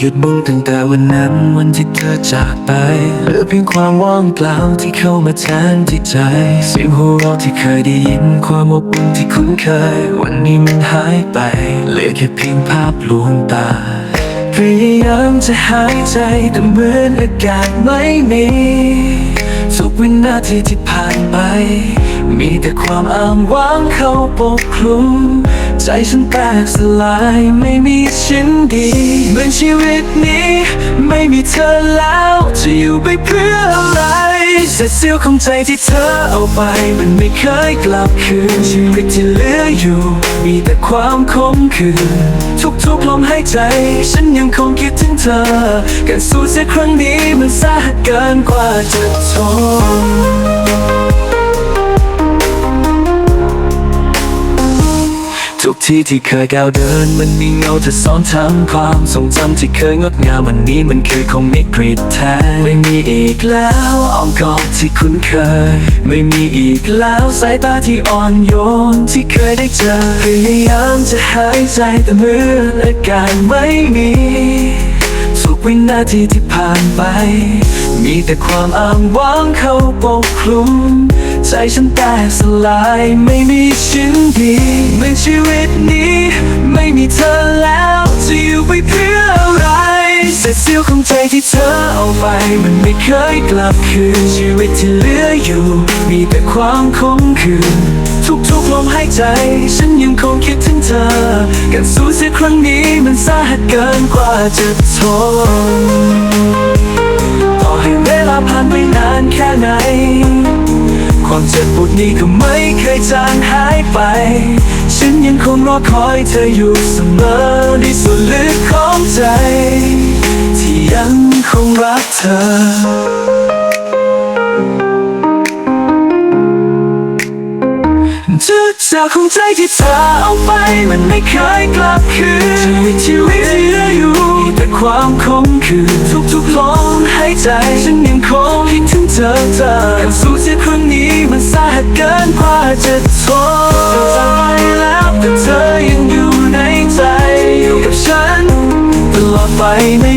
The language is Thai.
หยุดมุ่งตั้งแต่วันนั้นวันที่เธอจากไปเหลือเพียงความว่างเปล่าที่เข้ามาแทนที่ใจ เสียงหัวเราะที่เคยได้ยินความอบอุ่นที่คุ้นเคย วันนี้มันหายไปเหลือแค่เพียงภาพลวงตาพยายามจะหายใจแต่เหมือนอากาศไม่มีทุกวินาทีที่ผ่านไป มีแต่ความอ้างว้างเข้าปกคลุม ใจฉันแตกสลายไม่มีชิ้นดีเหมือนชีวิตนี้ ไม่มีเธอแล้ว จะอยู่ไปเพื่ออะไรเศษเสี้ยวของใจที่เธอเอาไป มันไม่เคยกลับคืนชีวิตที่เหลืออยู่ มีแต่ความคมคืนทุกๆลมหายใจ ฉันยังคงคิดถึงเธอ การสูญเสียครั้งนี้มันสาหัสเกินกว่าจะทน ที่ที่เคยก้าวเดิน มันมีเงาเธอซ้อนทั้งความทรงจำที่เคยงดงามวันนี้มันคือคงไม่กรีดแทนไม่มีอีกแล้วอ้อมกอดที่คุ้นเคย ไม่มีอีกแล้วสายตาที่อ่อนโยนที่เคยได้เจอพยายามจะหายใจแต่เมืออาการไม่มีทุกวินาทีที่ผ่านไป มีแต่ความอ้างว้างเข้าปกคลุม ใจฉันแตกสลายไม่มีชิ้นดีเมือนชีวิตนี้ ไม่มีเธอแล้ว จะอยู่ไปเพื่ออะไรเศษเสี้ยวของใจที่เธอเอาไป มันไม่เคยกลับคืนชีวิตที่เหลืออยู่ มีแต่ความคมคืนทุกๆลมหายใจ ฉันยังคงคิดถึงเธอการสูญเสียครั้งนี้มันสาหัสเกินกว่าจะทน นี้ก็ไม่เคยจางหายไป ฉันยังคงรอคอยเธออยู่เสมอในส่วนลึกของใจ ที่ยังคงรักเธอทุกจากของใจที่เธอเอาไปมันไม่เคยกลับคืนชีวิตชีวิตที่เหลืออยู่มีแต่ความคมคืนทุกๆลมหายใจฉันยังคง เธอเธอการสูญเสียครั้งนี้มันสาหัสเกินกว่าจะทนเธอจากไปแล้วแต่เธอยังอยู่ในใจอยู่กับฉันตลอดไปไม่